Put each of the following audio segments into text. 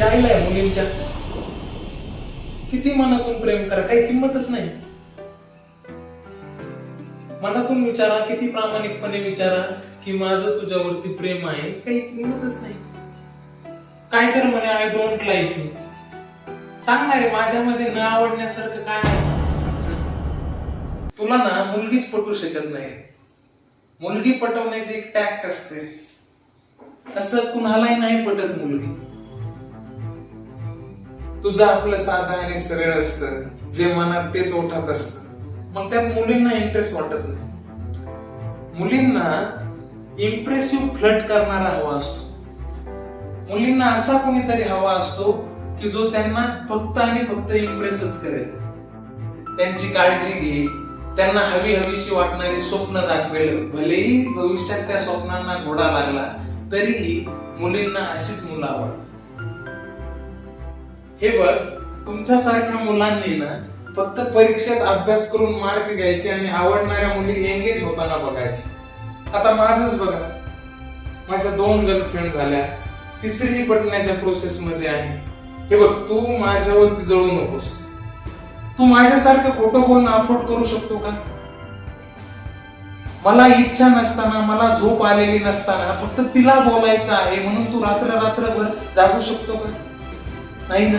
पाहिलंय मुलींच्या. किती मनातून प्रेम करा काही किंमतच नाही. मनातून विचारा किती प्रामाणिकपणे विचारा की माझं तुझ्यावरती प्रेम आहे काही किंमतच नाही. काय तर म्हणे आय डोंट लाईक यू सांगणार आहे माझ्यामध्ये न आवडण्यासारखं काय आहे? तुला ना मुलगीच पटू शकत नाही. मुलगी पटवण्याची एक टॅक्ट असते. असं कुणालाही नाही पटत मुलगी. तुझं आपलं साधं आणि सरळ असतं. जे मनात तेच ओठात असत. मग त्यात मुलींना इंटरेस्ट वाटत नाही. मुलींना इम्प्रेसिव्ह फ्लट करणारा हवा असतो. मुलींना असा कोणीतरी हवा असतो की जो त्यांना फक्त आणि फक्त इम्प्रेसच करेल. त्यांची काळजी घे. त्यांना हवी हवीशी वाटणारी स्वप्न दाखवेल. भलेही भविष्यात त्या स्वप्नांना घोडा लागला तरीही मुलींना अशीच मुलं आवडतात. हे बघ तुमच्यासारख्या मुलांनी ना फक्त परीक्षेत अभ्यास करून मार्क घ्यायचे आणि आवडणाऱ्या मुली एंगेज होताना बघायचे. आता माझच बघा. माझ्या दोन गर्लफ्रेंड झाल्या. तिसरी पटण्याच्या प्रोसेस मध्ये आहे. हे बघ तू माझ्यावरती जळू नकोस. तू माझ्यासारखं खोटं बोलणं अफोर्ड करू शकतो का? मला इच्छा नसताना मला झोप आलेली नसताना फक्त तिला बोलायचं आहे म्हणून तू रात्र रात्रभर जागू शकतो का? नाही ना?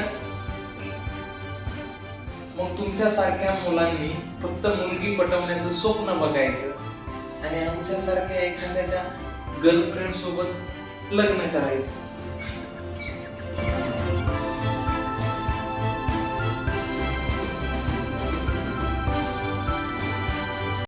मग तुमच्यासारख्या मुलांनी फक्त मुलगी पटवण्याचं स्वप्न बघायचं आणि आमच्यासारख्या एखाद्याच्या गर्लफ्रेंड सोबत लग्न करायचं.